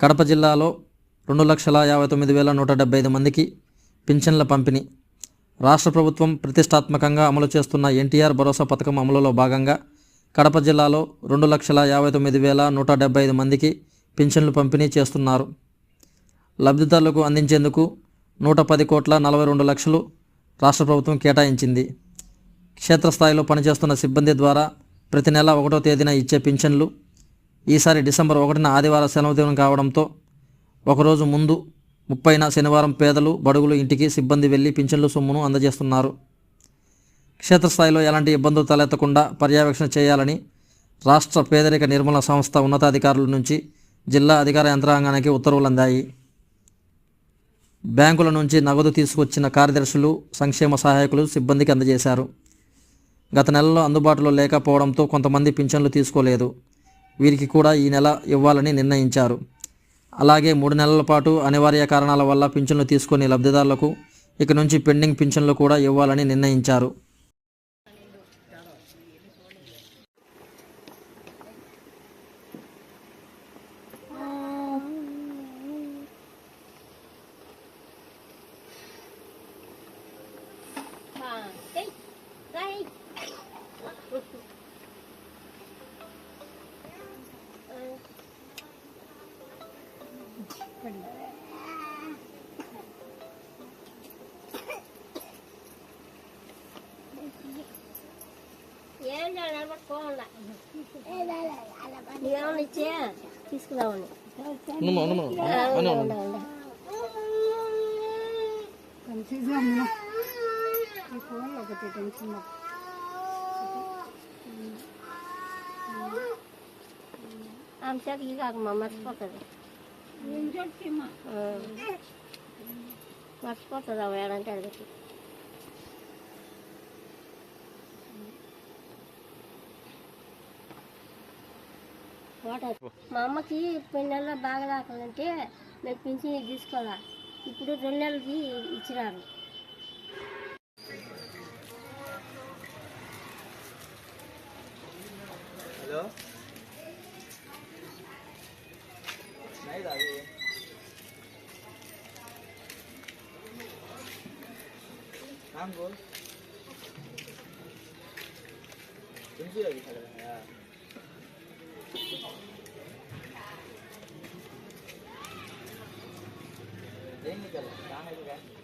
కడప జిల్లాలో రెండు లక్షల యాభై తొమ్మిది వేల నూట డెబ్బై ఐదు మందికి పింఛన్ల పంపిణీ. రాష్ట్ర ప్రభుత్వం ప్రతిష్టాత్మకంగా అమలు చేస్తున్న ఎన్టీఆర్ భరోసా పథకం అమలులో భాగంగా కడప జిల్లాలో రెండు లక్షల యాభై తొమ్మిది వేల నూట డెబ్బై ఐదు మందికి పింఛన్లు పంపిణీ చేస్తున్నారు. లబ్ధిదారులకు అందించేందుకు నూట పది కోట్ల నలభై రెండు లక్షలు రాష్ట్ర ప్రభుత్వం కేటాయించింది. క్షేత్రస్థాయిలో పనిచేస్తున్న సిబ్బంది ద్వారా ప్రతి నెల ఒకటో తేదీన ఇచ్చే పింఛన్లు ఈసారి డిసెంబర్ ఒకటిన ఆదివారం సెలవు దినం కావడంతో ఒకరోజు ముందు ముప్పైన శనివారం పేదలు బడుగులు ఇంటికి సిబ్బంది వెళ్ళి పింఛన్లు సొమ్మును అందజేస్తున్నారు. క్షేత్రస్థాయిలో ఎలాంటి ఇబ్బందులు తలెత్తకుండా పర్యవేక్షణ చేయాలని రాష్ట్ర పేదరిక నిర్మూలన సంస్థ ఉన్నతాధికారుల నుంచి జిల్లా అధికార యంత్రాంగానికి ఉత్తర్వులు అందాయి. బ్యాంకుల నుంచి నగదు తీసుకొచ్చిన కార్యదర్శులు సంక్షేమ సహాయకులు సిబ్బందికి అందజేశారు. గత నెలలో అందుబాటులో లేకపోవడంతో కొంతమంది పింఛన్లు తీసుకోలేదు. వీరికి కూడా ఈ నెల ఇవ్వాలని నిర్ణయించారు. అలాగే మూడు నెలల పాటు అనివార్య కారణాల వల్ల పింఛన్లు తీసుకునే లబ్ధిదారులకు ఇక నుంచి పెండింగ్ పింఛన్లు కూడా ఇవ్వాలని నిర్ణయించారు. ఏం నిలబట్టుకోవాలా నీకేమన్నా ఇచ్చే తీసుకురావని ఒకటి టెన్షన్ ఆమె చేతికి కాక మర్చిపోతుంది మర్చిపోతుంది ఆమె ఏడంటే అది మా అమ్మకి కొన్ని నెలలో బాగా రాకాలంటే మేము పింఛన్ తీసుకోవాలా ఇప్పుడు రెండు నెలలకి ఇచ్చినారు హలో 한걸 전수력이 달라요. 내니까 나해보게